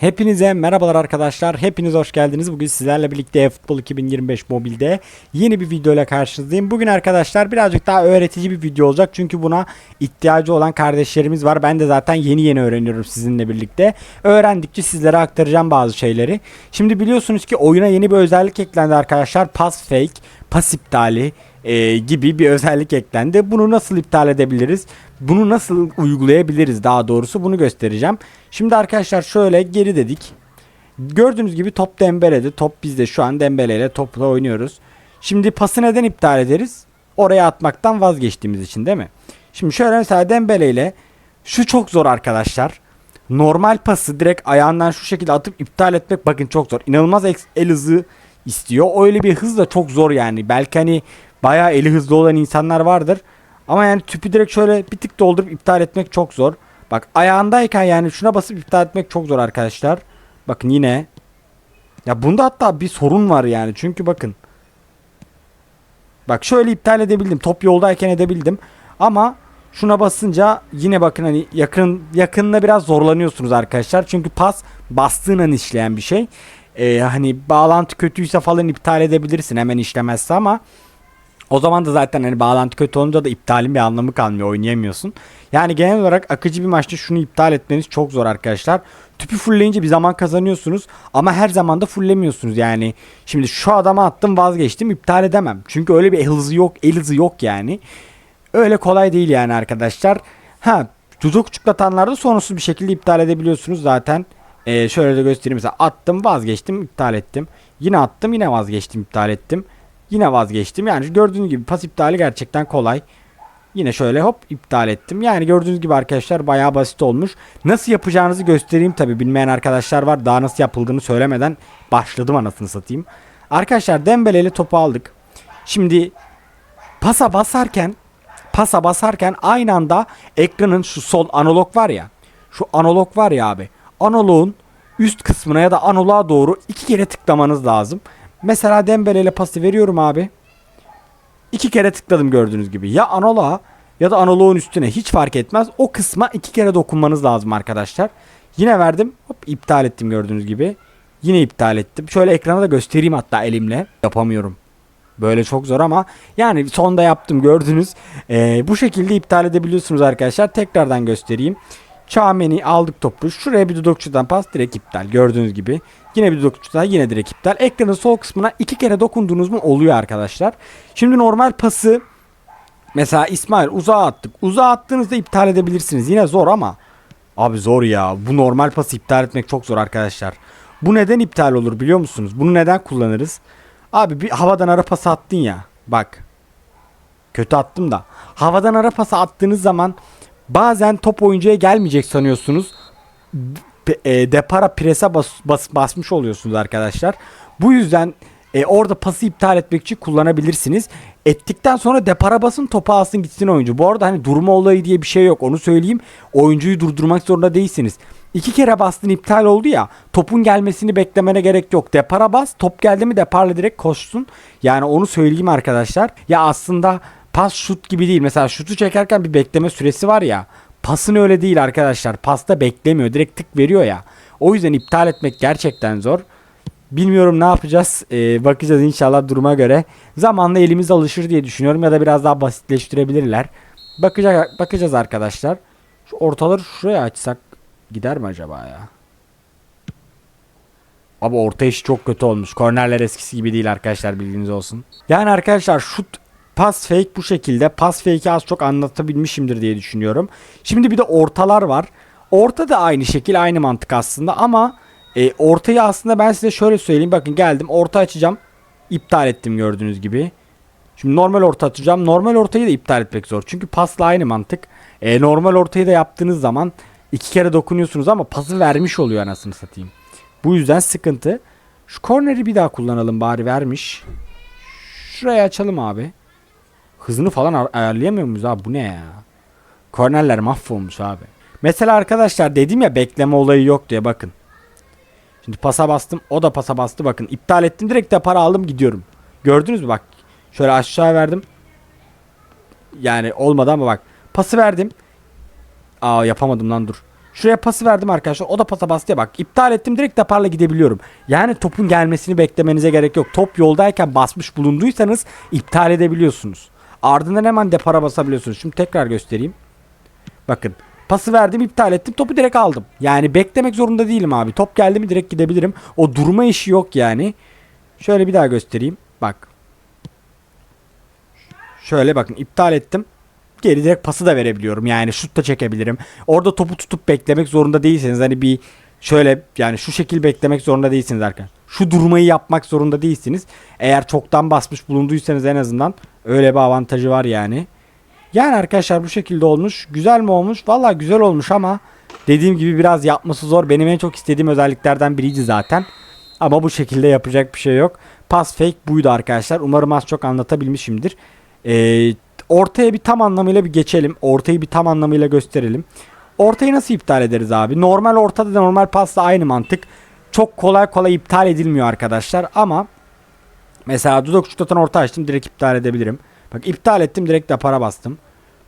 Hepinize merhabalar arkadaşlar. Hepiniz hoş geldiniz. Bugün sizlerle birlikte Futbol 2025 mobilde yeni bir video ile karşınızdayım. Bugün arkadaşlar birazcık daha öğretici bir video olacak. Çünkü buna ihtiyacı olan kardeşlerimiz var. Ben de zaten yeni yeni öğreniyorum sizinle birlikte. Öğrendikçe sizlere aktaracağım bazı şeyleri. Şimdi biliyorsunuz ki oyuna yeni bir özellik eklendi arkadaşlar. Pass fake, pas iptali e, gibi bir özellik eklendi. Bunu nasıl iptal edebiliriz? Bunu nasıl uygulayabiliriz daha doğrusu bunu göstereceğim. Şimdi arkadaşlar şöyle geri dedik. Gördüğünüz gibi top Dembele'de. Top bizde şu an Dembele ile topla oynuyoruz. Şimdi pası neden iptal ederiz? Oraya atmaktan vazgeçtiğimiz için değil mi? Şimdi şöyle mesela Dembele ile şu çok zor arkadaşlar. Normal pası direkt ayağından şu şekilde atıp iptal etmek bakın çok zor. İnanılmaz el hızı istiyor. Öyle bir hız da çok zor yani. Belki hani bayağı eli hızlı olan insanlar vardır. Ama yani tüpü direkt şöyle bir tık doldurup iptal etmek çok zor. Bak ayağındayken yani şuna basıp iptal etmek çok zor arkadaşlar. Bakın yine. Ya bunda hatta bir sorun var yani. Çünkü bakın. Bak şöyle iptal edebildim. Top yoldayken edebildim. Ama şuna basınca yine bakın hani yakın yakınına biraz zorlanıyorsunuz arkadaşlar. Çünkü pas bastığın an işleyen bir şey. Ee, hani bağlantı kötüyse falan iptal edebilirsin hemen işlemezse ama o zaman da zaten hani bağlantı kötü olunca da iptalin bir anlamı kalmıyor oynayamıyorsun. Yani genel olarak akıcı bir maçta şunu iptal etmeniz çok zor arkadaşlar. Tüpü fullleyince bir zaman kazanıyorsunuz ama her zaman da fulllemiyorsunuz yani. Şimdi şu adama attım vazgeçtim iptal edemem. Çünkü öyle bir el hızı yok, el hızı yok yani. Öyle kolay değil yani arkadaşlar. Ha tuzu küçüklatanlarda sonsuz bir şekilde iptal edebiliyorsunuz zaten. Ee, şöyle de göstereyim mesela attım vazgeçtim iptal ettim. Yine attım yine vazgeçtim iptal ettim. Yine vazgeçtim. Yani gördüğünüz gibi pas iptali gerçekten kolay. Yine şöyle hop iptal ettim. Yani gördüğünüz gibi arkadaşlar bayağı basit olmuş. Nasıl yapacağınızı göstereyim tabi. Bilmeyen arkadaşlar var. Daha nasıl yapıldığını söylemeden başladım anasını satayım. Arkadaşlar Dembele ile topu aldık. Şimdi pasa basarken pasa basarken aynı anda ekranın şu sol analog var ya. Şu analog var ya abi. Analogun üst kısmına ya da analoğa doğru iki kere tıklamanız lazım. Mesela Dembele ile pası veriyorum abi. İki kere tıkladım gördüğünüz gibi. Ya analoğa ya da analoğun üstüne hiç fark etmez. O kısma iki kere dokunmanız lazım arkadaşlar. Yine verdim. Hop iptal ettim gördüğünüz gibi. Yine iptal ettim. Şöyle ekrana da göstereyim hatta elimle. Yapamıyorum. Böyle çok zor ama yani sonda yaptım gördünüz. Ee, bu şekilde iptal edebiliyorsunuz arkadaşlar. Tekrardan göstereyim. Çağmen'i aldık topu. Şuraya bir dudakçıdan pas direkt iptal. Gördüğünüz gibi. Yine bir dudakçıdan yine direkt iptal. Ekranın sol kısmına iki kere dokunduğunuz mu oluyor arkadaşlar. Şimdi normal pası mesela İsmail uzağa attık. Uzağa attığınızda iptal edebilirsiniz. Yine zor ama abi zor ya. Bu normal pası iptal etmek çok zor arkadaşlar. Bu neden iptal olur biliyor musunuz? Bunu neden kullanırız? Abi bir havadan ara pası attın ya. Bak. Kötü attım da. Havadan ara pası attığınız zaman bazen top oyuncuya gelmeyecek sanıyorsunuz. E, depara prese bas, bas- basmış oluyorsunuz arkadaşlar. Bu yüzden e, orada pası iptal etmek için kullanabilirsiniz. Ettikten sonra depara basın topu alsın gitsin oyuncu. Bu arada hani durma olayı diye bir şey yok onu söyleyeyim. Oyuncuyu durdurmak zorunda değilsiniz. İki kere bastın iptal oldu ya topun gelmesini beklemene gerek yok. Depara bas top geldi mi deparla direkt koşsun. Yani onu söyleyeyim arkadaşlar. Ya aslında pas şut gibi değil. Mesela şutu çekerken bir bekleme süresi var ya. Pasın öyle değil arkadaşlar. Pasta beklemiyor. Direkt tık veriyor ya. O yüzden iptal etmek gerçekten zor. Bilmiyorum ne yapacağız. Ee, bakacağız inşallah duruma göre. Zamanla elimiz alışır diye düşünüyorum ya da biraz daha basitleştirebilirler. Bakacak bakacağız arkadaşlar. Şu ortaları şuraya açsak gider mi acaba ya? Abi orta işi çok kötü olmuş. Kornerler eskisi gibi değil arkadaşlar bilginiz olsun. Yani arkadaşlar şut pas fake bu şekilde. Pas fake'i az çok anlatabilmişimdir diye düşünüyorum. Şimdi bir de ortalar var. Orta da aynı şekil aynı mantık aslında ama e, ortayı aslında ben size şöyle söyleyeyim. Bakın geldim orta açacağım. İptal ettim gördüğünüz gibi. Şimdi normal orta atacağım. Normal ortayı da iptal etmek zor. Çünkü pasla aynı mantık. E, normal ortayı da yaptığınız zaman iki kere dokunuyorsunuz ama pası vermiş oluyor anasını satayım. Bu yüzden sıkıntı. Şu korneri bir daha kullanalım bari vermiş. Şurayı açalım abi. Hızını falan ay- ayarlayamıyor muyuz abi? Bu ne ya? Kornerler mahvolmuş abi. Mesela arkadaşlar dedim ya bekleme olayı yok diye bakın. Şimdi pasa bastım. O da pasa bastı bakın. iptal ettim direkt de para aldım gidiyorum. Gördünüz mü bak. Şöyle aşağı verdim. Yani olmadı ama bak. Pası verdim. Aa yapamadım lan dur. Şuraya pası verdim arkadaşlar. O da pasa bastı ya bak. İptal ettim direkt deparla gidebiliyorum. Yani topun gelmesini beklemenize gerek yok. Top yoldayken basmış bulunduysanız iptal edebiliyorsunuz. Ardından hemen depara basabiliyorsunuz. Şimdi tekrar göstereyim. Bakın pası verdim iptal ettim topu direkt aldım. Yani beklemek zorunda değilim abi. Top geldi mi direkt gidebilirim. O durma işi yok yani. Şöyle bir daha göstereyim. Bak. Şöyle bakın iptal ettim. Geri direkt pası da verebiliyorum. Yani şut da çekebilirim. Orada topu tutup beklemek zorunda değilseniz hani bir şöyle yani şu şekil beklemek zorunda değilsiniz arkadaşlar. Şu durmayı yapmak zorunda değilsiniz. Eğer çoktan basmış bulunduysanız en azından öyle bir avantajı var yani. Yani arkadaşlar bu şekilde olmuş. Güzel mi olmuş? Valla güzel olmuş ama dediğim gibi biraz yapması zor. Benim en çok istediğim özelliklerden biriydi zaten. Ama bu şekilde yapacak bir şey yok. Pass fake buydu arkadaşlar. Umarım az çok anlatabilmişimdir. Ee, ortaya bir tam anlamıyla bir geçelim. Ortayı bir tam anlamıyla gösterelim. Ortayı nasıl iptal ederiz abi? Normal ortada da normal pasla aynı mantık. Çok kolay kolay iptal edilmiyor arkadaşlar ama mesela dudak şutatan orta açtım direkt iptal edebilirim. Bak iptal ettim direkt de para bastım.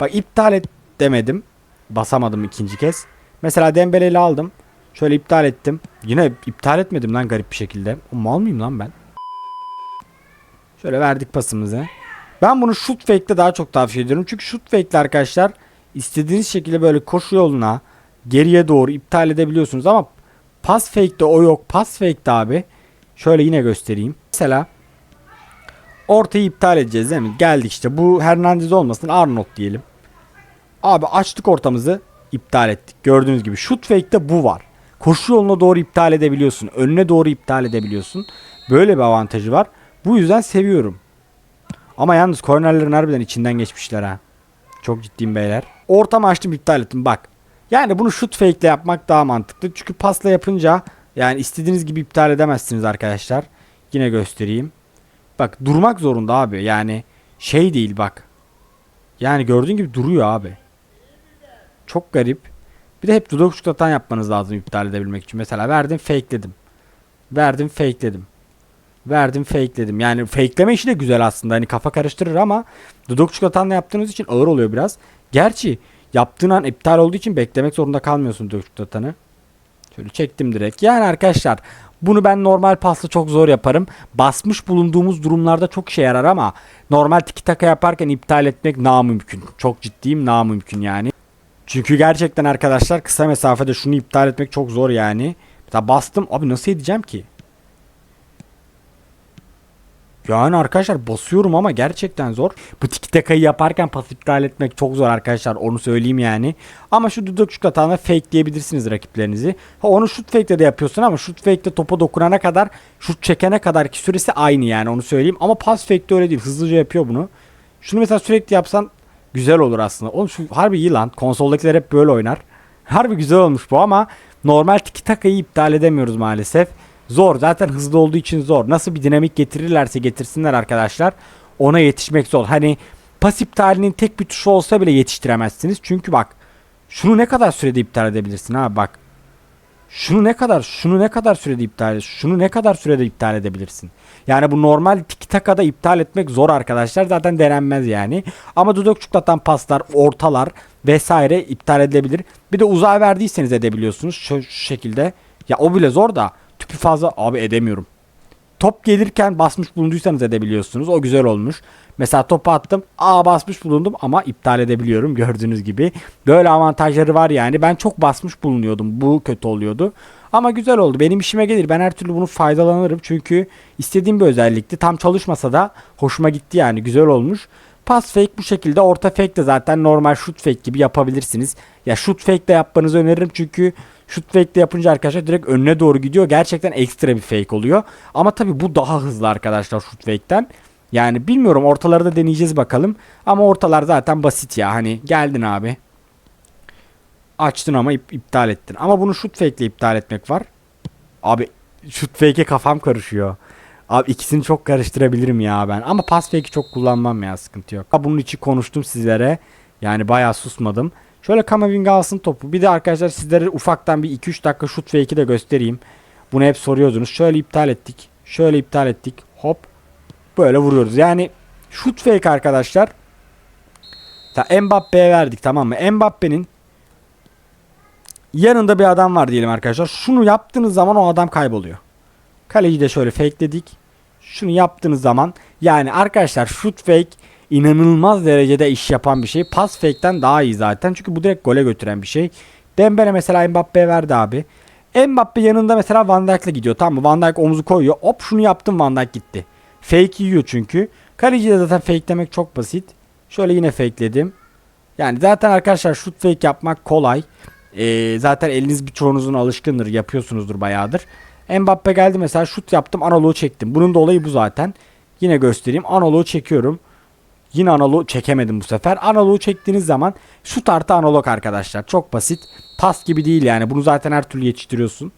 Bak iptal et demedim. Basamadım ikinci kez. Mesela Dembele'yle aldım. Şöyle iptal ettim. Yine iptal etmedim lan garip bir şekilde. O mal mıyım lan ben? Şöyle verdik pasımızı. Ben bunu shoot fake'te daha çok tavsiye ediyorum. Çünkü shoot fake'le arkadaşlar istediğiniz şekilde böyle koşu yoluna geriye doğru iptal edebiliyorsunuz ama pass fake'te o yok. Pass fake'te abi şöyle yine göstereyim. Mesela ortayı iptal edeceğiz değil mi? Geldik işte. Bu Hernandez olmasın Arnold diyelim. Abi açtık ortamızı iptal ettik. Gördüğünüz gibi shoot fake'te bu var. Koşu yoluna doğru iptal edebiliyorsun. Önüne doğru iptal edebiliyorsun. Böyle bir avantajı var. Bu yüzden seviyorum. Ama yalnız kornerlerin harbiden içinden geçmişler ha. Çok ciddiyim beyler. Ortamı açtım iptal ettim bak. Yani bunu shoot fake ile yapmak daha mantıklı. Çünkü pasla yapınca yani istediğiniz gibi iptal edemezsiniz arkadaşlar. Yine göstereyim. Bak durmak zorunda abi. Yani şey değil bak. Yani gördüğün gibi duruyor abi. Çok garip. Bir de hep dudak uçuklatan yapmanız lazım iptal edebilmek için. Mesela verdim fakeledim. Verdim fakeledim. Verdim fakeledim. Yani fakeleme işi de güzel aslında. Hani kafa karıştırır ama dudak çikolatanla yaptığınız için ağır oluyor biraz. Gerçi yaptığın an iptal olduğu için beklemek zorunda kalmıyorsun dudak çikolatanı. Şöyle çektim direkt. Yani arkadaşlar bunu ben normal pasla çok zor yaparım. Basmış bulunduğumuz durumlarda çok işe yarar ama normal tiki taka yaparken iptal etmek namümkün. Çok ciddiyim namümkün yani. Çünkü gerçekten arkadaşlar kısa mesafede şunu iptal etmek çok zor yani. Mesela bastım abi nasıl edeceğim ki? Yani arkadaşlar basıyorum ama gerçekten zor. Bu tiki takayı yaparken pas iptal etmek çok zor arkadaşlar onu söyleyeyim yani. Ama şu dudak şut atağına fake diyebilirsiniz rakiplerinizi. Ha, onu şut fake'de de yapıyorsun ama şut fake'de topa dokunana kadar şut çekene kadar ki süresi aynı yani onu söyleyeyim. Ama pas fake'de öyle değil hızlıca yapıyor bunu. Şunu mesela sürekli yapsan güzel olur aslında. Oğlum şu harbi iyi lan konsoldakiler hep böyle oynar. Harbi güzel olmuş bu ama normal tiki takayı iptal edemiyoruz maalesef. Zor zaten hızlı olduğu için zor. Nasıl bir dinamik getirirlerse getirsinler arkadaşlar. Ona yetişmek zor. Hani pas iptalinin tek bir tuşu olsa bile yetiştiremezsiniz. Çünkü bak şunu ne kadar sürede iptal edebilirsin ha bak. Şunu ne kadar şunu ne kadar sürede iptal şunu ne kadar sürede iptal edebilirsin. Yani bu normal tiki takada iptal etmek zor arkadaşlar. Zaten denenmez yani. Ama dudak çuklatan paslar, ortalar vesaire iptal edilebilir. Bir de uzağa verdiyseniz edebiliyorsunuz şu, şu şekilde. Ya o bile zor da tüpü fazla abi edemiyorum. Top gelirken basmış bulunduysanız edebiliyorsunuz. O güzel olmuş. Mesela topu attım. Aa basmış bulundum ama iptal edebiliyorum gördüğünüz gibi. Böyle avantajları var yani. Ben çok basmış bulunuyordum. Bu kötü oluyordu. Ama güzel oldu. Benim işime gelir. Ben her türlü bunu faydalanırım. Çünkü istediğim bir özellikti. Tam çalışmasa da hoşuma gitti yani. Güzel olmuş. Pas fake bu şekilde. Orta fake de zaten normal shoot fake gibi yapabilirsiniz. Ya shoot fake de yapmanızı öneririm. Çünkü shoot fake de yapınca arkadaşlar direkt önüne doğru gidiyor. Gerçekten ekstra bir fake oluyor. Ama tabi bu daha hızlı arkadaşlar shoot fake'ten. Yani bilmiyorum ortaları da deneyeceğiz bakalım. Ama ortalar zaten basit ya. Hani geldin abi. Açtın ama ip- iptal ettin. Ama bunu shoot fake ile iptal etmek var. Abi shoot fake'e kafam karışıyor. Abi ikisini çok karıştırabilirim ya ben. Ama pass fake'i çok kullanmam ya sıkıntı yok. Bunun için konuştum sizlere. Yani bayağı susmadım. Şöyle Kamavinga alsın topu. Bir de arkadaşlar sizlere ufaktan bir 2-3 dakika shoot fake'i de göstereyim. Bunu hep soruyordunuz. Şöyle iptal ettik. Şöyle iptal ettik. Hop. Böyle vuruyoruz. Yani shoot fake arkadaşlar. Ta Mbappe'ye verdik tamam mı? Mbappe'nin yanında bir adam var diyelim arkadaşlar. Şunu yaptığınız zaman o adam kayboluyor. Kaleci de şöyle fakeledik. Şunu yaptığınız zaman yani arkadaşlar shoot fake inanılmaz derecede iş yapan bir şey. Pas fake'ten daha iyi zaten. Çünkü bu direkt gole götüren bir şey. Dembele mesela Mbappe'ye verdi abi. Mbappe yanında mesela Van Dijk'la gidiyor tamam mı? Van Dijk omuzu koyuyor. Hop şunu yaptım Van Dijk gitti. Fake yiyor çünkü. Kaleci de zaten fake demek çok basit. Şöyle yine fakeledim. Yani zaten arkadaşlar shoot fake yapmak kolay. Ee, zaten eliniz birçoğunuzun alışkındır. Yapıyorsunuzdur bayağıdır. Mbappe geldi mesela şut yaptım analoğu çektim. Bunun da olayı bu zaten. Yine göstereyim. Analoğu çekiyorum. Yine analoğu çekemedim bu sefer. Analoğu çektiğiniz zaman şut artı analog arkadaşlar. Çok basit. Pas gibi değil yani. Bunu zaten her türlü yetiştiriyorsun.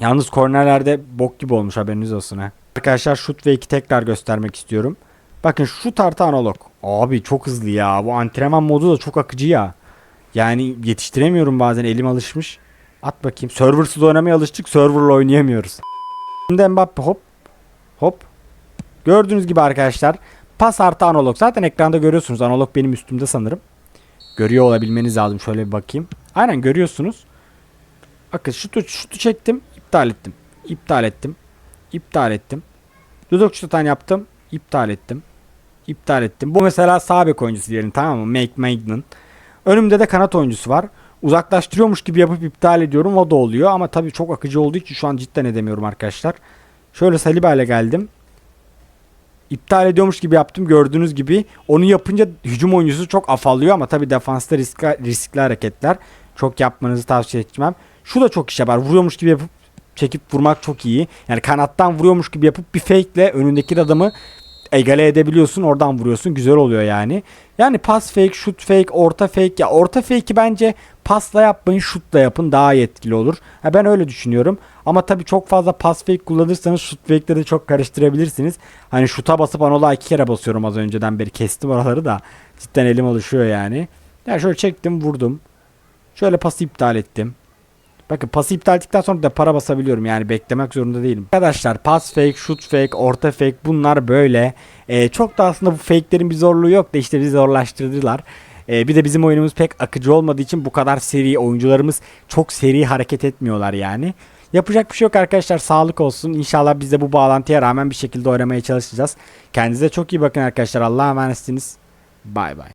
Yalnız kornerlerde bok gibi olmuş haberiniz olsun ha. Arkadaşlar şut ve iki tekrar göstermek istiyorum. Bakın şut artı analog. Abi çok hızlı ya. Bu antrenman modu da çok akıcı ya. Yani yetiştiremiyorum bazen elim alışmış. At bakayım. Serversız oynamaya alıştık. Serverla oynayamıyoruz. Şimdi Mbappe hop. Hop. Gördüğünüz gibi arkadaşlar. Pas artı analog. Zaten ekranda görüyorsunuz. Analog benim üstümde sanırım. Görüyor olabilmeniz lazım. Şöyle bir bakayım. Aynen görüyorsunuz. Bakın şutu, şutu çektim. iptal ettim. İptal ettim. İptal ettim. Dudok şutan yaptım. iptal ettim. İptal ettim. Bu mesela sağ bek oyuncusu diyelim tamam mı? Make Magnan. Önümde de kanat oyuncusu var. Uzaklaştırıyormuş gibi yapıp iptal ediyorum. O da oluyor ama tabii çok akıcı olduğu için şu an cidden edemiyorum arkadaşlar. Şöyle Saliba ile geldim. İptal ediyormuş gibi yaptım gördüğünüz gibi. Onu yapınca hücum oyuncusu çok afallıyor ama tabii defansta riskli, riskli hareketler. Çok yapmanızı tavsiye etmem. Şu da çok iş yapar. Vuruyormuş gibi yapıp çekip vurmak çok iyi. Yani kanattan vuruyormuş gibi yapıp bir fake ile önündeki adamı egale edebiliyorsun. Oradan vuruyorsun. Güzel oluyor yani. Yani pas fake, shoot fake, orta fake. Ya orta fake'i bence pasla yapmayın, shootla yapın. Daha etkili olur. Ha ben öyle düşünüyorum. Ama tabii çok fazla pas fake kullanırsanız shoot fake'leri de çok karıştırabilirsiniz. Hani shoot'a basıp anola iki kere basıyorum az önceden beri. Kestim oraları da. Cidden elim alışıyor yani. Ya şöyle çektim, vurdum. Şöyle pası iptal ettim. Bakın pası iptal ettikten sonra da para basabiliyorum yani beklemek zorunda değilim. Arkadaşlar pas fake, shoot fake, orta fake bunlar böyle. Ee, çok da aslında bu fake'lerin bir zorluğu yok da işte bizi zorlaştırdılar. Ee, bir de bizim oyunumuz pek akıcı olmadığı için bu kadar seri oyuncularımız çok seri hareket etmiyorlar yani. Yapacak bir şey yok arkadaşlar sağlık olsun. İnşallah biz de bu bağlantıya rağmen bir şekilde oynamaya çalışacağız. Kendinize çok iyi bakın arkadaşlar. Allah'a emanetsiniz. Bay bay.